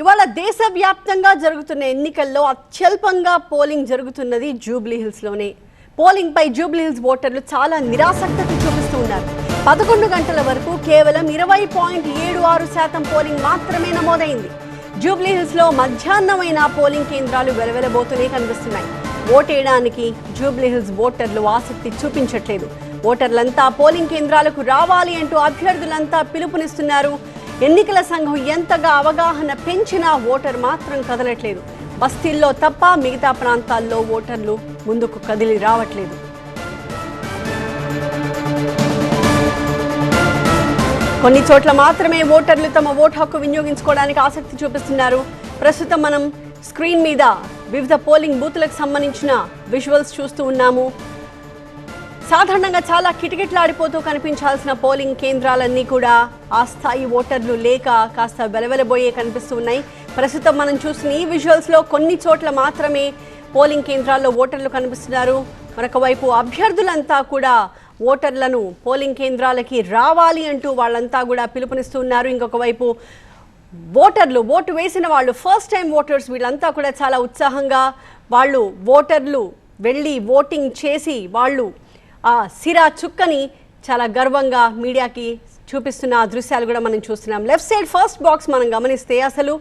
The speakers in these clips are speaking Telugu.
ఇవాళ దేశవ్యాప్తంగా జరుగుతున్న ఎన్నికల్లో అత్యల్పంగా పోలింగ్ జరుగుతున్నది జూబ్లీ హిల్స్లోనే. పోలింగ్ పై జూబ్లీ హిల్స్ ఓటర్లు చాలా నిరాసక్తత చూపిస్తూ ఉన్నారు. పదకొండు గంటల వరకు కేవలం ఇరవై పాయింట్ ఏడు ఆరు శాతం పోలింగ్ మాత్రమే నమోదైంది. జూబ్లీ హిల్స్లో మధ్యాహ్నమైన పోలింగ్ కేంద్రాలు వెలవెలబోతూనే కనిపిస్తున్నాయి. ఓటేయడానికి జూబ్లీ హిల్స్ ఓటర్లు ఆసక్తి చూపించట్లేదు. ఓటర్లంతా పోలింగ్ కేంద్రాలకు రావాలి అంటూ అభ్యర్థులంతా పిలుపునిస్తున్నారు. ఎన్నికల సంఘం ఎంతగా అవగాహన పెంచినా ఓటర్ మాత్రం కదలట్లేదు. బస్తీల్లో తప్ప మిగతా ప్రాంతాల్లో ఓటర్లు ముందుకు కదిలి రావట్లేదు. కొన్ని చోట్ల మాత్రమే ఓటర్లు తమ ఓటు హక్కు వినియోగించుకోవడానికి ఆసక్తి చూపిస్తున్నారు. ప్రస్తుతం మనం స్క్రీన్ మీద వివిధ పోలింగ్ బూత్లకు సంబంధించిన విజువల్స్ చూస్తూ ఉన్నాము. సాధారణంగా చాలా కిటకిటలాడిపోతూ కనిపించాల్సిన పోలింగ్ కేంద్రాలన్నీ కూడా ఆ స్థాయి ఓటర్లు లేక కాస్త వెలవెలబోయే కనిపిస్తున్నాయి. ప్రస్తుతం మనం చూసిన ఈ విజువల్స్లో కొన్ని చోట్ల మాత్రమే పోలింగ్ కేంద్రాల్లో ఓటర్లు కనిపిస్తున్నారు. మరొక వైపు అభ్యర్థులంతా కూడా ఓటర్లను పోలింగ్ కేంద్రాలకి రావాలి అంటూ వాళ్ళంతా కూడా పిలుపునిస్తున్నారు. ఇంకొక వైపు ఓటర్లు ఓటు వేసిన వాళ్ళు ఫస్ట్ టైం ఓటర్స్ వీళ్ళంతా కూడా చాలా ఉత్సాహంగా వాళ్ళు ఓటర్లు వెళ్ళి ఓటింగ్ చేసి వాళ్ళు ఆ సిరా చుక్కని చాలా గర్వంగా మీడియాకి చూపిస్తున్న ఆ దృశ్యాలు కూడా మనం చూస్తున్నాం. లెఫ్ట్ సైడ్ ఫస్ట్ బాక్స్ మనం గమనిస్తే అసలు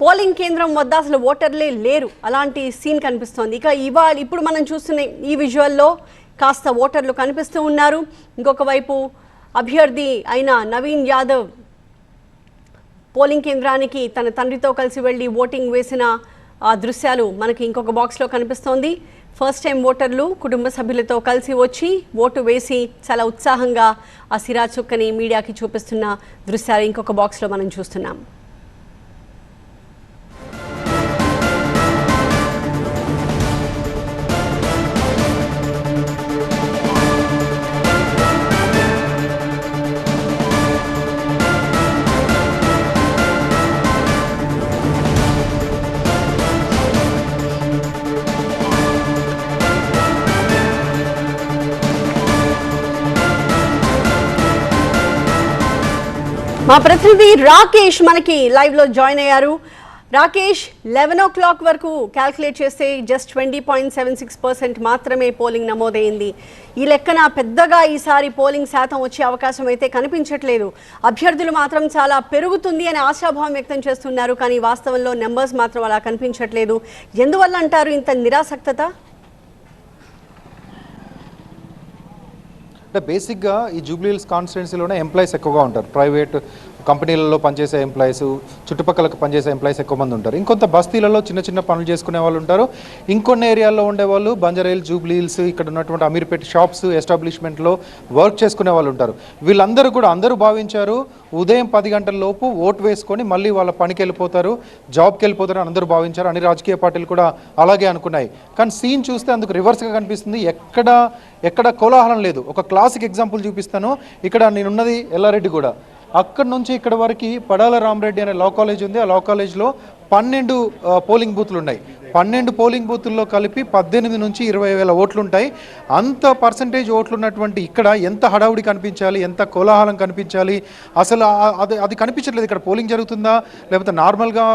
పోలింగ్ కేంద్రం వద్ద అసలు ఓటర్లే లేరు. అలాంటి సీన్ కనిపిస్తోంది. ఇక ఇవాళ ఇప్పుడు మనం చూస్తున్న ఈ విజువల్లో కాస్త ఓటర్లు కనిపిస్తూ ఉన్నారు. ఇంకొక వైపు అభ్యర్థి అయిన నవీన్ యాదవ్ పోలింగ్ కేంద్రానికి తన తండ్రితో కలిసి వెళ్ళి ఓటింగ్ వేసిన ఆ దృశ్యాలు మనకి ఇంకొక బాక్స్లో కనిపిస్తోంది. ఫస్ట్ టైం ఓటర్లు కుటుంబ సభ్యులతో కలిసి వచ్చి ఓటు వేసి చాలా ఉత్సాహంగా ఆ సిరా చుక్కని మీడియాకి చూపిస్తున్న దృశ్యాలు ఇంకొక బాక్స్లో మనం చూస్తున్నాం. మా ప్రతినిధి రాకేష్ మనకి లైవ్లో జాయిన్ అయ్యారు. రాకేష్ లెవెన్ ఓ క్లాక్ వరకు క్యాల్కులేట్ చేస్తే just twenty point seven six percent మాత్రమే పోలింగ్ నమోదైంది. ఈ లెక్కన పెద్దగా ఈసారి పోలింగ్ శాతం వచ్చే అవకాశం అయితే కనిపించట్లేదు. అభ్యర్థులు మాత్రం చాలా పెరుగుతుంది అని ఆశాభావం వ్యక్తం చేస్తున్నారు కానీ వాస్తవంలో నెంబర్స్ మాత్రం అలా కనిపించట్లేదు. ఎందువల్ల అంటారు ఇంత నిరాసక్తత? అంటే బేసిక్గా ఈ జూబ్లీహిల్స్ కాన్స్టిట్యున్సీలోనే ఎంప్లాయీస్ ఎక్కువగా ఉంటారు. ప్రైవేట్ కంపెనీలలో పనిచేసే ఎంప్లాయీస్ చుట్టుపక్కల పనిచేసే ఎంప్లాయీస్ ఎక్కువ మంది ఉంటారు. ఇంకొంత బస్తీలలో చిన్న చిన్న పనులు చేసుకునే వాళ్ళు ఉంటారు. ఇంకొన్ని ఏరియాల్లో ఉండేవాళ్ళు బంజారాయిల్ జూబ్లీహిల్స్ ఇక్కడ ఉన్నటువంటి అమీర్పేట్ షాప్స్ ఎస్టాబ్లిష్మెంట్లో వర్క్ చేసుకునే వాళ్ళు ఉంటారు. వీళ్ళందరూ కూడా అందరూ భావించారు ఉదయం పది గంటల లోపు ఓటు వేసుకొని మళ్ళీ వాళ్ళ పనికి వెళ్ళిపోతారు జాబ్కి వెళ్ళిపోతారు అని అందరూ భావించారు. అన్ని రాజకీయ పార్టీలు కూడా అలాగే అనుకున్నాయి. కానీ సీన్ చూస్తే అందుకు రివర్స్గా కనిపిస్తుంది. ఎక్కడ ఎక్కడ కోలాహలం లేదు. ఒక క్లాసిక్ ఎగ్జాంపుల్ చూపిస్తాను. ఇక్కడ నేనున్నది ఎల్లారెడ్డి కూడా అక్కడ నుంచి ఇక్కడ వరకు పడాల రామరెడ్డి అనే లా కాలేజ్ ఉంది. ఆ లా కాలేజ్లో పన్నెండు పోలింగ్ బూత్లు ఉన్నాయి. పన్నెండు పోలింగ్ బూతుల్లో కలిపి పద్దెనిమిది నుంచి ఇరవై వేల ఓట్లుంటాయి. అంత పర్సంటేజ్ ఓట్లు ఉన్నటువంటి ఇక్కడ ఎంత హడావుడి కనిపించాలి? ఎంత కోలాహలం కనిపించాలి? అసలు అది అది కనిపించట్లేదు. ఇక్కడ పోలింగ్ జరుగుతుందా? లేకపోతే నార్మల్గా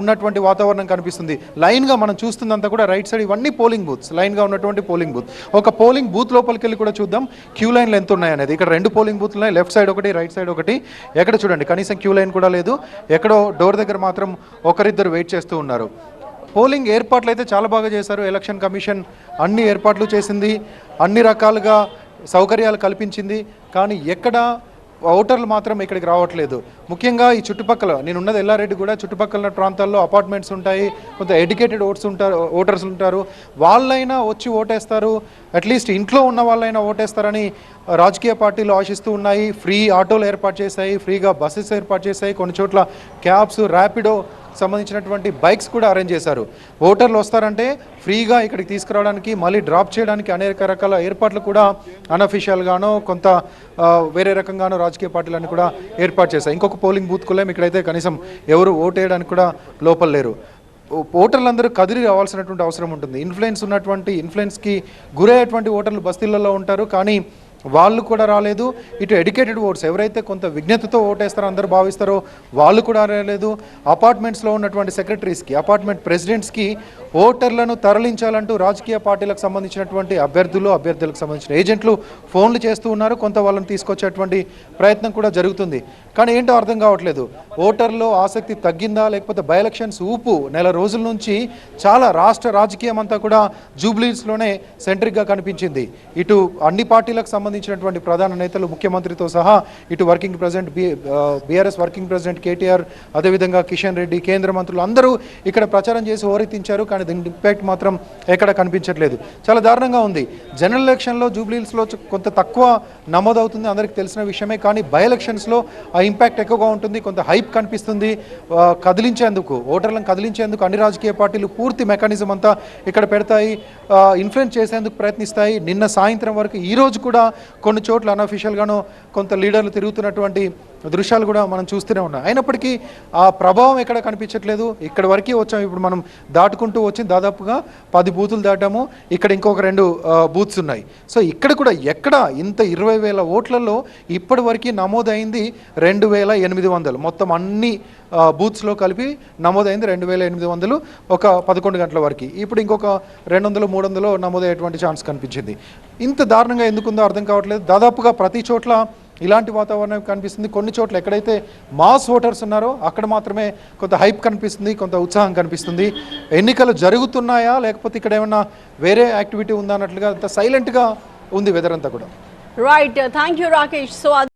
ఉన్నటువంటి వాతావరణం కనిపిస్తుంది. లైన్గా మనం చూస్తుందంతా కూడా రైట్ సైడ్ ఇవన్నీ పోలింగ్ బూత్స్. లైన్గా ఉన్నటువంటి పోలింగ్ బూత్. ఒక పోలింగ్ బూత్ లోపలికి వెళ్ళి కూడా చూద్దాం. క్యూ లైన్లు ఎంత ఉన్నాయనేది. ఇక్కడ రెండు పోలింగ్ బూత్లు ఉన్నాయి. లెఫ్ట్ సైడ్ ఒకటి రైట్ సైడ్ ఒకటి. ఎక్కడ చూడండి. కనీసం క్యూ లైన్ కూడా లేదు. ఎక్కడో డోర్ దగ్గర మాత్రం ఒకరిద్దరు వెయిట్ చేస్తూ ఉన్నారు. పోలింగ్ ఏర్పాట్లు అయితే చాలా బాగా చేశారు. ఎలక్షన్ కమిషన్ అన్ని ఏర్పాట్లు చేసింది. అన్ని రకాలుగా సౌకర్యాలు కల్పించింది. కానీ ఎక్కడ ఓటర్లు మాత్రం ఇక్కడికి రావట్లేదు. ముఖ్యంగా ఈ చుట్టుపక్కల నేను ఉన్నది ఎల్లారెడ్డి కూడా చుట్టుపక్కల ఉన్న ప్రాంతాల్లో అపార్ట్మెంట్స్ ఉంటాయి కొంత ఎడ్యుకేటెడ్ ఓట్స్ ఉంటారు ఓటర్స్ ఉంటారు. వాళ్ళైనా వచ్చి ఓటేస్తారు. అట్లీస్ట్ ఇంట్లో ఉన్న వాళ్ళైనా ఓటేస్తారని రాజకీయ పార్టీలు ఆశిస్తూ ఉన్నాయి. ఫ్రీ ఆటోలు ఏర్పాటు చేశాయి ఫ్రీగా బస్సెస్ ఏర్పాటు చేశాయి. కొన్ని చోట్ల క్యాబ్స్ ర్యాపిడో సంబంధించినటువంటి బైక్స్ కూడా అరేంజ్ చేశారు. ఓటర్లు వస్తారంటే ఫ్రీగా ఇక్కడికి తీసుకురావడానికి మళ్ళీ డ్రాప్ చేయడానికి అనేక రకాల ఏర్పాట్లు కూడా అన్అఫీషియల్గానో కొంత వేరే రకంగానో రాజకీయ పార్టీలన్నీ కూడా ఏర్పాటు చేశాయి. ఇంకొక పోలింగ్ బూత్ కూడా ఇక్కడైతే కనీసం ఎవరు ఓటేయడానికి కూడా లోపల లేరు. ఓటర్లందరూ కదిరి రావాల్సినటువంటి అవసరం ఉంటుంది. ఇన్ఫ్లుయెన్స్ ఉన్నటువంటి ఇన్ఫ్లుయెన్స్కి గురయ్యేటువంటి ఓటర్లు బస్తీలలో ఉంటారు. కానీ వాళ్ళు కూడా రాలేదు. ఇటు ఎడ్యుకేటెడ్ ఓట్స్ ఎవరైతే కొంత విజ్ఞతతో ఓటేస్తారో అందరూ భావిస్తారో వాళ్ళు కూడా రాలేదు. అపార్ట్మెంట్స్లో ఉన్నటువంటి సెక్రటరీస్కి అపార్ట్మెంట్ ప్రెసిడెంట్స్కి ఓటర్లను తరలించాలంటూ రాజకీయ పార్టీలకు సంబంధించినటువంటి అభ్యర్థులు అభ్యర్థులకు సంబంధించిన ఏజెంట్లు ఫోన్లు చేస్తూ ఉన్నారు. కొంత వాళ్ళని తీసుకొచ్చేటువంటి ప్రయత్నం కూడా జరుగుతుంది. కానీ ఏంటో అర్థం కావట్లేదు. ఓటర్లో ఆసక్తి తగ్గిందా లేకపోతే బై ఎలక్షన్స్ ఊపు నెల రోజుల నుంచి చాలా రాష్ట్ర రాజకీయం అంతా కూడా జూబ్లీస్లోనే సెంట్రిక్గా కనిపించింది. ఇటు అన్ని పార్టీలకు సంబంధించినటువంటి ప్రధాన నేతలు ముఖ్యమంత్రితో సహా ఇటు working president B BRS working president KTR అదేవిధంగా కిషన్ రెడ్డి కేంద్ర మంత్రులు అందరూ ఇక్కడ ప్రచారం చేసి హోరెత్తించారు కానీ దీని ఇంపాక్ట్ మాత్రం ఎక్కడ కనిపించట్లేదు. చాలా దారుణంగా ఉంది. జనరల్ ఎలక్షన్లో జూబ్లీస్లో కొంత తక్కువ నమోదవుతుంది అందరికీ తెలిసిన విషయమే కానీ బై ఎలక్షన్స్లో ఆ ఇంపాక్ట్ ఎక్కువగా ఉంటుంది కొంత హై హైప్ కనిపిస్తుంది కదిలించేందుకు ఓటర్లను కదిలించేందుకు అన్ని రాజకీయ పార్టీలు పూర్తి మెకానిజం అంతా ఇక్కడ పెడతాయి ఇన్ఫ్లుయెన్స్ చేసేందుకు ప్రయత్నిస్తాయి. నిన్న సాయంత్రం వరకు ఈ రోజు కూడా కొన్ని చోట్ల అన్అఫీషియల్గాను కొంత లీడర్లు తిరుగుతున్నటువంటి దృశ్యాలు కూడా మనం చూస్తూనే ఉన్నాం. అయినప్పటికీ ఆ ప్రభావం ఎక్కడ కనిపించట్లేదు? ఇక్కడ వరకు వచ్చాం. ఇప్పుడు మనం దాటుకుంటూ వచ్చి దాదాపుగా పది బూతులు దాటాము. ఇక్కడ ఇంకొక రెండు బూత్స్ ఉన్నాయి. సో ఇక్కడ కూడా ఎక్కడ ఇంత ఇరవై వేల ఓట్లలో ఇప్పటి వరకు నమోదైంది రెండు వేల ఎనిమిది వందలు. మొత్తం అన్ని బూత్స్లో కలిపి నమోదైంది రెండు వేల ఎనిమిది వందలు ఒక పదకొండు గంటల వరకు. ఇప్పుడు ఇంకొక రెండు వందలు మూడు వందలు నమోదయ్యేటువంటి ఛాన్స్ కనిపించింది. ఇంత దారుణంగా ఎందుకుందో అర్థం కావట్లేదు. దాదాపుగా ప్రతి చోట్ల ఇలాంటి వాతావరణం కనిపిస్తుంది. కొన్ని చోట్ల ఎక్కడైతే మాస్ ఓటర్స్ ఉన్నారో అక్కడ మాత్రమే కొంత హైప్ కనిపిస్తుంది కొంత ఉత్సాహం కనిపిస్తుంది. ఎన్నికలు జరుగుతున్నాయా? లేకపోతే ఇక్కడ ఏమన్నా వేరే యాక్టివిటీ ఉందా అన్నట్లుగా అంత సైలెంట్గా ఉంది వెదర్ అంతా కూడా. Right thank you Rakesh so